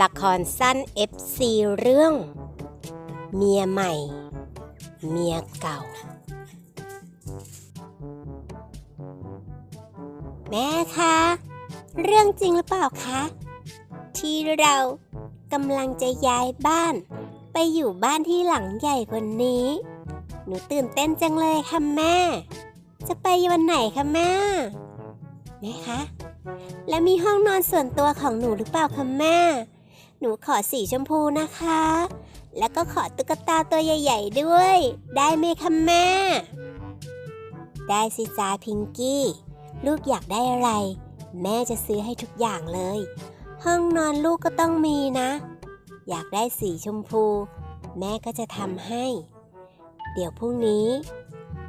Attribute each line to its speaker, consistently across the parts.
Speaker 1: ละครสั้น FC เรื่อง เมียใหม่ เมียเก่า แม่คะ เรื่องจริงหรือเปล่าคะ ที่เรากำลังจะย้ายบ้าน ไปอยู่บ้านที่หลังใหญ่กว่านี้ หนูตื่นเต้นจังเลยค่ะแม่ จะไปวันไหนคะแม่ แม่คะ และมีห้องนอนส่วนตัวของหนูหรือเปล่าคะแม่ หนูขอสีชมพูนะคะ แล้วก็ขอตุ๊กตาตัวใหญ่ ๆ ด้วย ได้ไหมคะแม่ ได้สิจ้าพิงกี้ ลูกอยากได้อะไร แม่จะซื้อให้ทุกอย่างเลย ห้องนอนลูกก็ต้องมีนะ อยากได้สีชมพู แม่ก็จะทำให้ เดี๋ยวพรุ่งนี้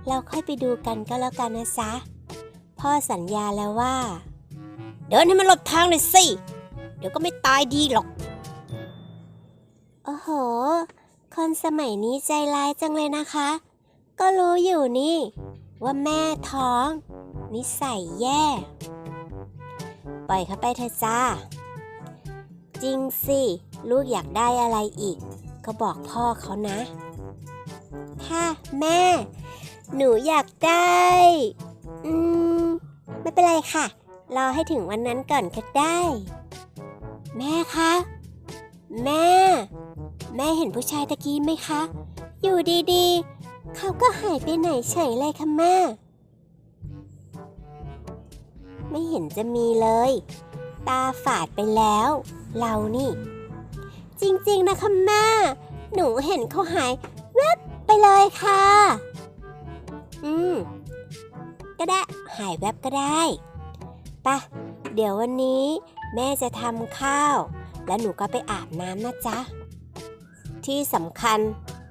Speaker 1: เราค่อยไปดูกันก็แล้วกันนะจ๊ะ พ่อสัญญาแล้วว่า เดินให้มันหลบทางหน่อยสิ เดี๋ยวก็ไม่ตายดีหรอก โอ้โห คนสมัยนี้ใจร้ายจังเลยนะคะ ก็รู้อยู่นี่ ว่าแม่ท้อง นิสัยแย่ ปล่อยเขาไปเถอะจ้า จริงสิ ลูกอยากได้อะไรอีก ก็บอกพ่อเขานะ ค่ะ แม่ หนูอยากได้ อืม ไม่เป็นไรค่ะ รอให้ถึงวันนั้นก่อนก็ได้ แม่คะ แม่ แม่เห็นผู้ชายตะกี้ไหมคะ อยู่ดีๆ เขาก็หายไปไหนเฉยเลยค่ะแม่ ไม่เห็นจะมีเลย ตาฝาดไปแล้ว เรานี่ จริงๆนะคะแม่ หนูเห็นเขาหายแวบไปเลยค่ะ อืม ก็ได้ หายแวบก็ได้ปะเดี๋ยววันนี้ แม่จะทำข้าว แล้วหนูก็ไปอาบน้ำนะจ๊ะ ที่สำคัญ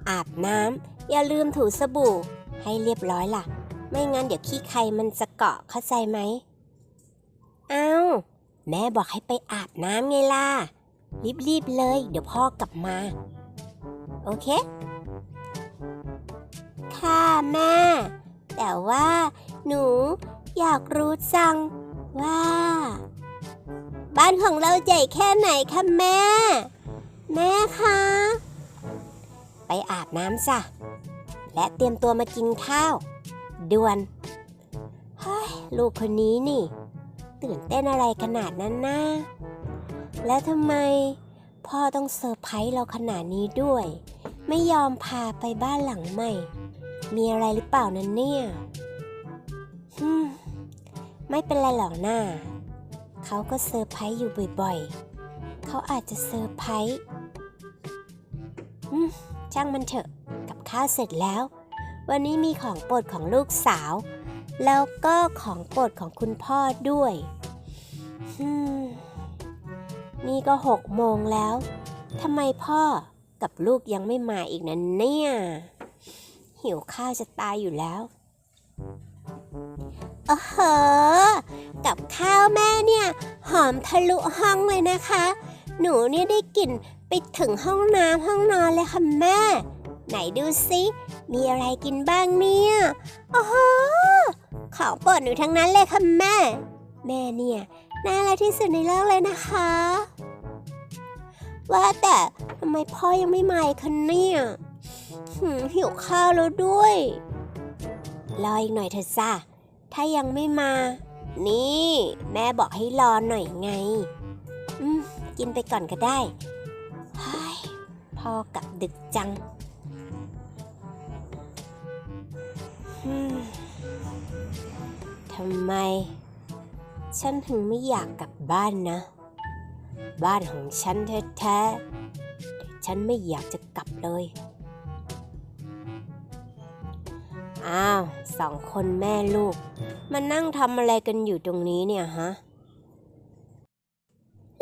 Speaker 1: อาบน้ำอย่าลืมถูสบู่ให้เรียบร้อยล่ะ ไม่งั้นเดี๋ยวขี้ใครมันจะเกาะเข้าใจไหมเอา้า แม่บอกให้ไปอาบน้ำไงล่ะ รีบๆเลย เดี๋ยวพ่อกลับมา โอเค ค่ะแม่ แต่ว่า หนู อยากรู้จังว่า บ้านของเราใหญ่แค่ไหนคะแม่ แม่คะ ไปอาบน้ำจ้ะและเตรียมตัวมากินข้าวด่วนเฮ้ยลูกคนนี้นี่ ตื่นเต้นอะไรขนาดนั้นนะแล้วทำไมพ่อต้องเซอร์ไพรส์เราขนาดนี้ด้วย ไม่ยอมพาไปบ้านหลังใหม่ มีอะไรหรือเปล่านั้นเนี่ย ฮึมไม่เป็นไรหรอกหน้า เขาก็เซอร์ไพรส์อยู่บ่อยๆ เขาอาจจะเซอร์ไพรส์อืมช่างมันเถอะ กับข้าวเสร็จแล้ว วันนี้มีของโปรดของลูกสาว แล้วก็ของโปรดของคุณพ่อด้วยอืมนี่ก็หกโมงแล้วทำไมพ่อกับลูกยังไม่มาอีกนั้นเนี่ย หิวข้าวจะตายอยู่แล้ว โอ้โหกับข้าวแม่เนี่ย หอมทะลุห้องเลยนะคะ หนูเนี่ยได้กลิ่นไปถึงห้องน้ำห้องนอนเลยค่ะแม่ ไหนดูซิมีอะไรกินบ้างเนี่ยโอ้โหของโปรดหนูทั้งนั้นเลยค่ะแม่ แม่เนี่ยน่ารักที่สุดในโลกเลยนะคะ ว่าแต่ทำไมพ่อยังไม่มาอีกคะเนี่ยหิวข้าวแล้วด้วยรออีกหน่อยเถอะจ้ะ ถ้ายังไม่มา นี่ แม่บอกให้รอหน่อยไง อืม กินไปก่อนก็ได้พ่อกลับดึกจัง ทำไม ฉันถึงไม่อยากกลับบ้านนะ บ้านของฉันแท้ๆแต่ฉันไม่อยากจะกลับเลย อ้าวสองคนแม่ลูก มานั่งทำอะไรกันอยู่ตรงนี้เนี่ยฮะ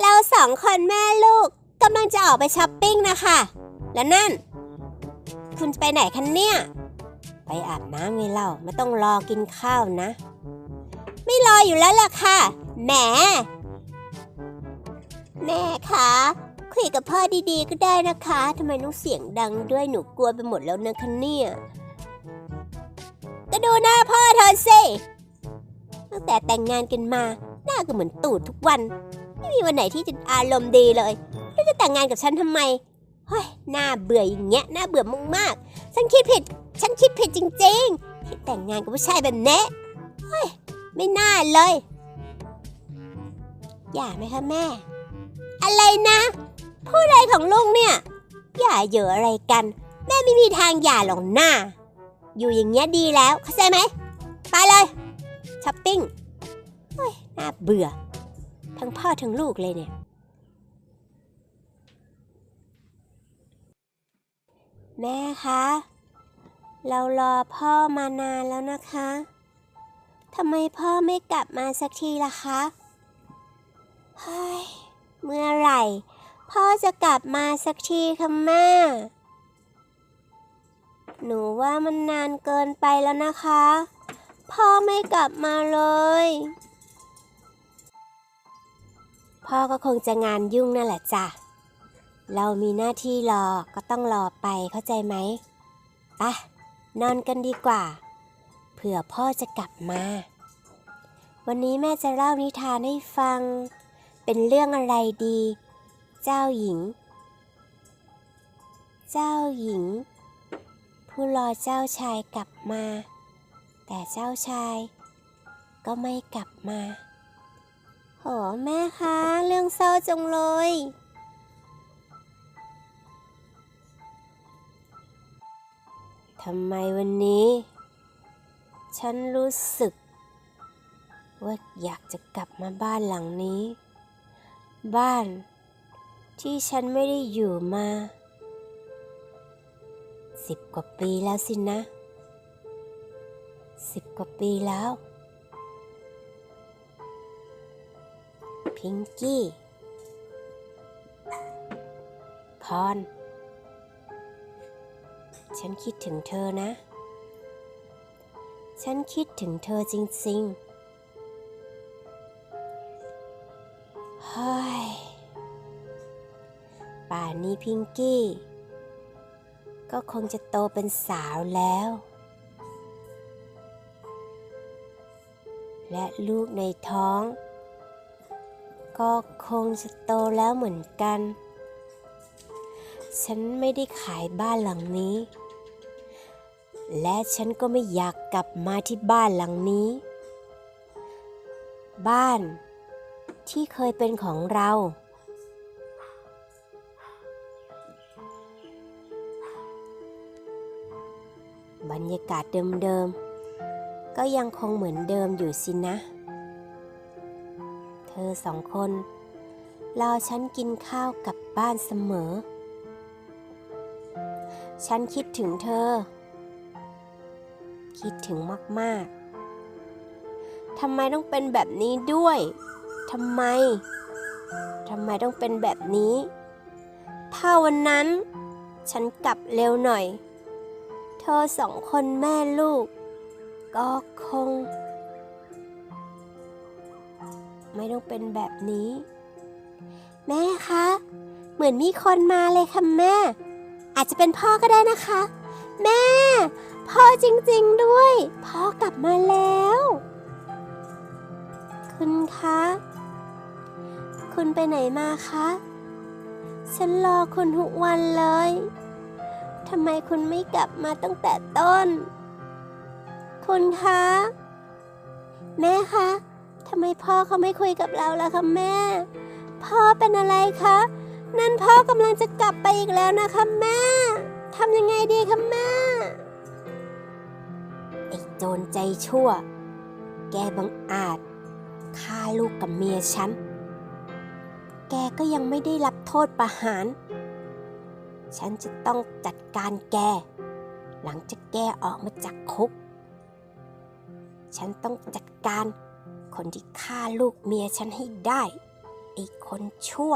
Speaker 1: เราสองคนแม่ลูกกำลังจะออกไปช้อปปิ้งนะคะ แล้วนั่น คุณจะไปไหนคะเนี่ย ไปอาบน้ำไงเล่าไม่ต้องรอกินข้าวนะ ไม่รออยู่แล้วล่ะค่ะ แหม แม่คะคุยกับพ่อดีๆก็ได้นะคะทำไมต้องเสียงดังด้วยหนูกลัวไปหมดแล้วนะคะเนี่ย ก็ดูหน้าพ่อเธอสิ ตั้งแต่แต่งงานกันมา หน้าก็เหมือนตูดทุกวัน ไม่มีวันไหนที่จะอารมณ์ดีเลยแล้วจะแต่งงานกับฉันทำไม เฮ้ย หน่าเบื่ออย่างเงี้ยน่าเบื่อมากๆ ฉันคิดผิด ฉันคิดผิดจริงๆ ที่แต่งงานกับผู้ชายแบบนี้เฮ้ย ไม่น่าเลย อย่าไหมคะแม่ อะไรนะผู้ใดของลุงเนี่ย อย่าเยอะอะไรกัน แม่ไม่มีทางหย่าหรอกหน้า อยู่อย่างเงี้ยดีแล้วเข้าใจไหมไปเลยช้อปปิ้งเฮ้ยน่าเบื่อ ทั้งพ่อทั้งลูกเลยเนี่ย แม่คะ เรารอพ่อมานานแล้วนะคะทำไมพ่อไม่กลับมาสักทีล่ะคะเฮ้ยเมื่อไหร่ พ่อจะกลับมาสักทีคะแม่ หนูว่ามันนานเกินไปแล้วนะคะ พ่อไม่กลับมาเลย พ่อก็คงจะงานยุ่งนั่นแหละจ้ะ เรามีหน้าที่รอก็ต้องรอไปเข้าใจไหมปะนอนกันดีกว่า เผื่อพ่อจะกลับมา วันนี้แม่จะเล่านิทานให้ฟัง เป็นเรื่องอะไรดี เจ้าหญิง เจ้าหญิง ผู้รอเจ้าชายกลับมา แต่เจ้าชาย ก็ไม่กลับมา โหแม่คะ เรื่องเศร้าจังเลย ทำไมวันนี้ ฉันรู้สึก ว่าอยากจะกลับมาบ้านหลังนี้ บ้านที่ฉันไม่ได้อยู่มา สิบกว่าปีแล้วสินะสิบกว่าปีแล้ว พิงกี้ พร ฉันคิดถึงเธอนะ ฉันคิดถึงเธอจริงๆเฮ้ยป่านนี้พิงกี้ ก็คงจะโตเป็นสาวแล้ว และลูกในท้อง ก็คงจะโตแล้วเหมือนกัน ฉันไม่ได้ขายบ้านหลังนี้ และฉันก็ไม่อยากกลับมาที่บ้านหลังนี้ บ้านที่เคยเป็นของเรา บรรยากาศเดิมๆ ก็ยังคงเหมือนเดิมอยู่สินะ เธอสองคนรอฉันกินข้าวกลับบ้านเสมอ ฉันคิดถึงเธอ คิดถึงมากๆ ทำไมต้องเป็นแบบนี้ด้วย ทำไม ทำไมต้องเป็นแบบนี้ ถ้าวันนั้นฉันกลับเร็วหน่อย เธอสองคนแม่ลูก ก็คง ไม่ต้องเป็นแบบนี้ แม่คะ เหมือนมีคนมาเลยค่ะแม่ อาจจะเป็นพ่อก็ได้นะคะ แม่ พ่อจริงๆด้วย พ่อกลับมาแล้ว คุณคะ คุณไปไหนมาคะ ฉันรอคุณทุกวันเลย ทำไมคุณไม่กลับมาตั้งแต่ต้น คุณคะ แม่คะทำไมพ่อเขาไม่คุยกับเราล่ะคะแม่ พ่อเป็นอะไรคะ นั่นพ่อกำลังจะกลับไปอีกแล้วนะคะแม่ทำยังไงดีคะแม่ไอ้โจรใจชั่ว แกบังอาจฆ่าลูกกับเมียฉัน แกก็ยังไม่ได้รับโทษประหาร ฉันจะต้องจัดการแก หลังจากแกออกมาจากคุก ฉันต้องจัดการคนที่ฆ่าลูกเมียฉันให้ได้ไอ้คนชั่ว